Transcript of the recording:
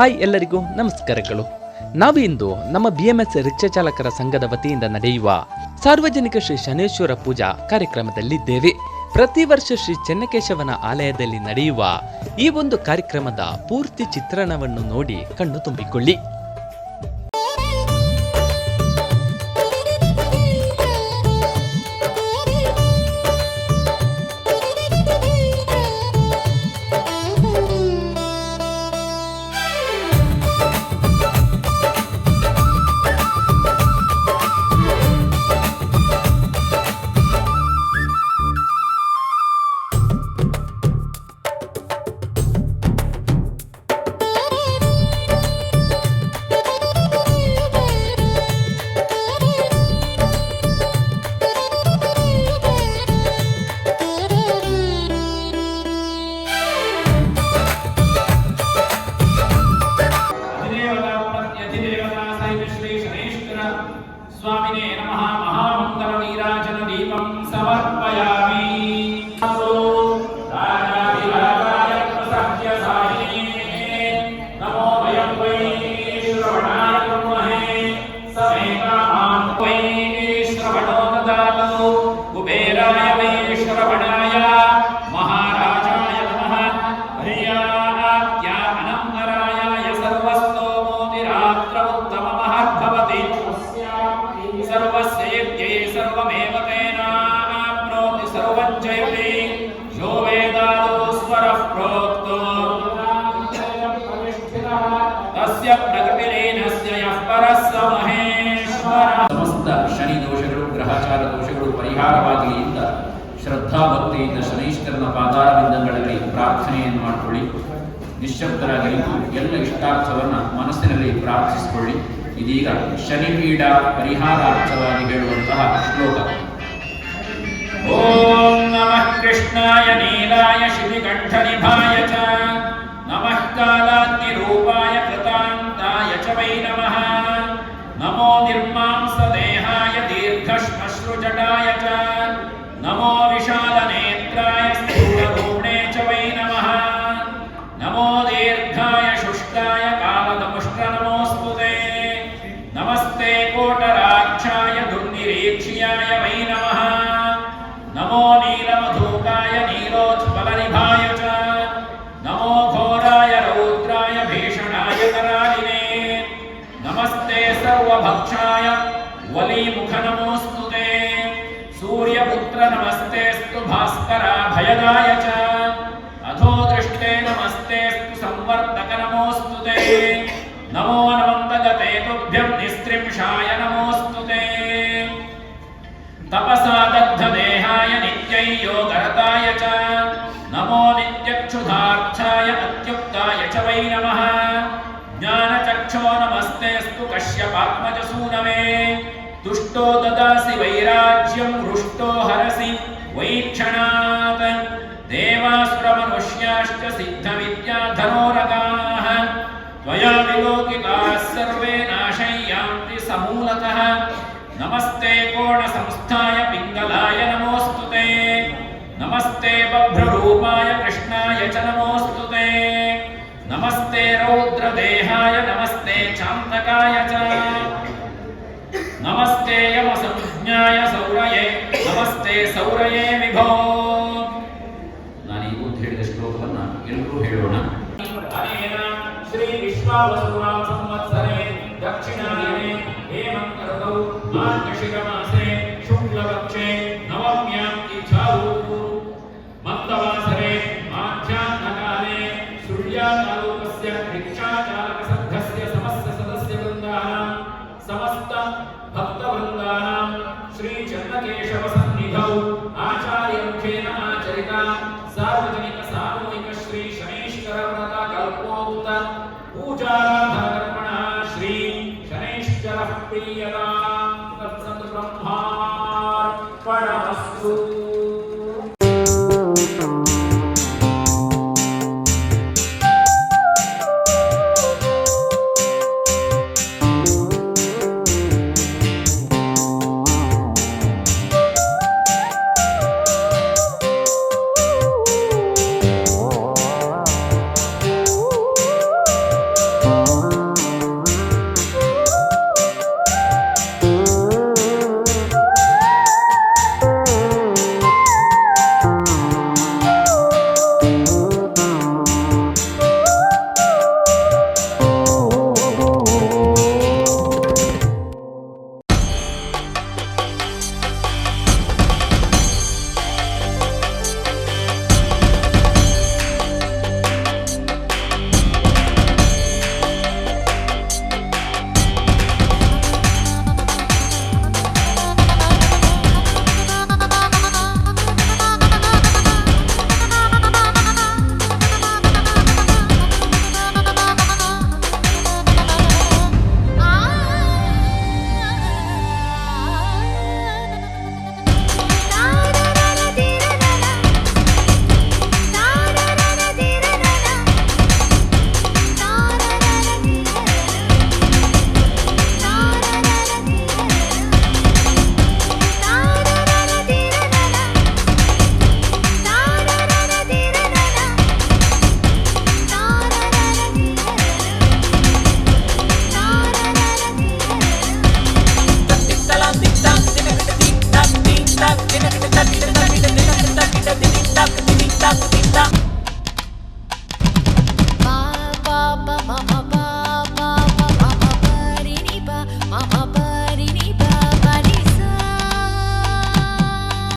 Hi ಎಲ್ಲರಿಗೂ ನಮಸ್ಕಾರಗಳು. ನಾವು ಇಂದು ನಮ್ಮ ಬಿ ಎಂ ಎಸ್ ರಿಕ್ಷಾ ಚಾಲಕರ ಸಂಘದ ವತಿಯಿಂದ ನಡೆಯುವ ಸಾರ್ವಜನಿಕ ಶ್ರೀ ಶನೇಶ್ವರ ಪೂಜಾ ಕಾರ್ಯಕ್ರಮದಲ್ಲಿದ್ದೇವೆ. ಪ್ರತಿ ವರ್ಷ ಶ್ರೀ ಚೆನ್ನಕೇಶವನ ಆಲಯದಲ್ಲಿ ನಡೆಯುವ ಈ ಒಂದು ಕಾರ್ಯಕ್ರಮದ ಪೂರ್ತಿ ಚಿತ್ರಣವನ್ನು ನೋಡಿ ಕಣ್ಣು ತುಂಬಿಕೊಳ್ಳಿ. समर्पयामि ಸಮಸ್ತ ಶನಿ ದೋಷಗಳು, ಗ್ರಹಚಾರ ದೋಷಗಳು ಪರಿಹಾರವಾಗಲಿ ಅಂತ ಶ್ರದ್ಧಾ ಭಕ್ತಿಯಿಂದ ಶನೈಶ್ವರನ ಪಾದಾರವಿಂದಗಳಲ್ಲಿ ಪ್ರಾರ್ಥನೆಯನ್ನು ಮಾಡಿಕೊಳ್ಳಿ. ನಿಶ್ಶಬ್ದರಾಗಿ ಎಲ್ಲ ಇಷ್ಟಾರ್ಥವನ್ನು ಮನಸ್ಸಿನಲ್ಲಿ ಪ್ರಾರ್ಥಿಸಿಕೊಳ್ಳಿ. ಇದೀಗ ಶನಿ ಪೀಡ ಪರಿಹಾರಾರ್ಥವಾಗಿ ಹೇಳುವಂತಹ ಶ್ಲೋಕ. ಓಂ ನಮಃ ಕೃಷ್ಣಾಯ ನೀಲಾಯ ಶಿಬಿಕಂಠನಿಭಾಯ वलीमुख नमोऽस्तु ते सूर्यपुत्र नमस्तेऽस्तु भास्कराभयदाय च अधो दृष्टे नमस्तेऽस्तु संवर्धक नमोऽस्तु ते नमो नमन्दगते तुभ्यं निस्त्रिंशाय नमोऽस्तु ते तपसा दग्धदेहाय नित्यै योगरताय च नमो नित्यक्षुधार्थाय अत्युक्ताय च वै नमः ज्ञानचक्षो नमस्तेऽस्तु कश्यपात्मजसूनवे तुष्टो ददासि वैराज्यं हृष्टो हरसि वैक्षणात्। देवासुरमनुष्याश्च सिद्धविद्याधरोरगाः। त्वया विलोकिताः सर्वे नाशय्यान्ति समूलतः। नमस्ते कोणसंस्थाय पिङ्गलाय नमोऽस्तु ते। नमस्ते बभ्ररूपाय कृष्णाय च नमोऽस्तु ते। नमस्ते रौद्रदेहाय नमस्ते चान्तकाय च। ಪುಣ್ಯಾಯ ಸೌರಯೇ ನಮಸ್ತೆ ಸೌರಯೇ ವಿಭೋ ನಾನೀಗೂ ಹೇಳಿದ ಶ್ಲೋಕವನ್ನು ಎಲ್ಲರೂ ಹೇಳೋಣ ಅನೇನ ಶ್ರೀ ವಿಶ್ವಾವಸುರಾಮ ಸಂವತ್ಸರೇ ದಕ್ಷಿಣಾಯ भक्तवृन्दानाम् श्रीचन्नकेशवसन्निधौ आचार्यमुखेन आचरिता सार्वजनिकसामूहिकश्रीशनैश्चरव्रतकल्पोक्त पूजाराधनकर्मणः श्रीशनैश्चरः प्रीयता तत्सत् ब्रह्मार्पणमस्तु